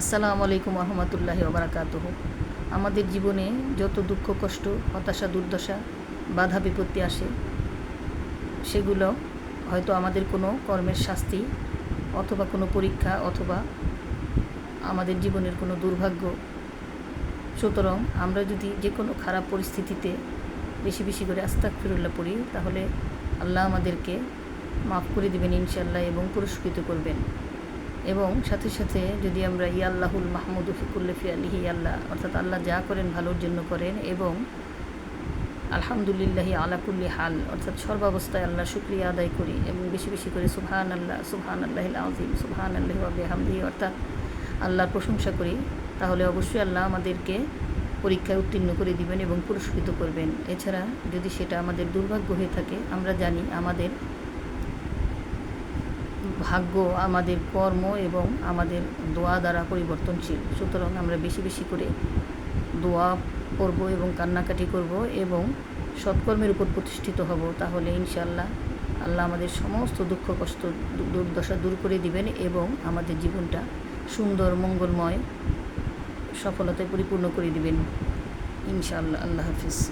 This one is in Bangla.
আসসালামু আলাইকুম রহমতুল্লাহি ওবরাকাত আমাদের জীবনে যত দুঃখ, কষ্ট, হতাশা, দুর্দশা, বাধা, বিপত্তি আসে, সেগুলো হয়তো আমাদের কোনো কর্মের শাস্তি অথবা কোনো পরীক্ষা অথবা আমাদের জীবনের কোনো দুর্ভাগ্য। সুতরাং আমরা যদি যে কোনো খারাপ পরিস্থিতিতে বেশি বেশি করে আস্তাক ফিরুল্লাহ পড়ি, তাহলে আল্লাহ আমাদেরকে মাফ করে দেবেন ইনশাল্লাহ এবং পুরস্কৃত করবেন। এবং সাথে সাথে যদি আমরা ইয়াল্লাহুল মাহমুদ ফিকুল্লফি আলিহি আল্লাহ, অর্থাৎ আল্লাহ যা করেন ভালোর জন্য করেন এবং আলহামদুলিল্লাহি আলাকুল্লি হাল, অর্থাৎ সর্বাবস্থায় আল্লাহ শুক্রিয়া আদায় করি এবং বেশি বেশি করে সুবহান আল্লাহ সুবহান আল্লাহ আজিম সুবহান আল্লাহ আবিহামদি অর্থাৎ আল্লাহর প্রশংসা করি, তাহলে অবশ্যই আল্লাহ আমাদেরকে পরীক্ষায় উত্তীর্ণ করে দিবেন এবং পুরস্কৃত করবেন। এছাড়া যদি সেটা আমাদের দুর্ভাগ্য হয়ে থাকে, আমরা জানি আমাদের ভাগ্য আমাদের কর্ম এবং আমাদের দোয়া দ্বারা পরিবর্তনশীল। সুতরাং আমরা বেশি বেশি করে দোয়া করব এবং কান্নাকাটি করব এবং সৎকর্মের উপর প্রতিষ্ঠিত হব। তাহলে ইনশাল্লাহ আল্লাহ আমাদের সমস্ত দুঃখ, কষ্ট দুর্দশা দূর করে দিবেন এবং আমাদের জীবনটা সুন্দর, মঙ্গলময়, সফলতায় পরিপূর্ণ করে দিবেন। ইনশাআল্লাহ, আল্লাহ হাফিজ।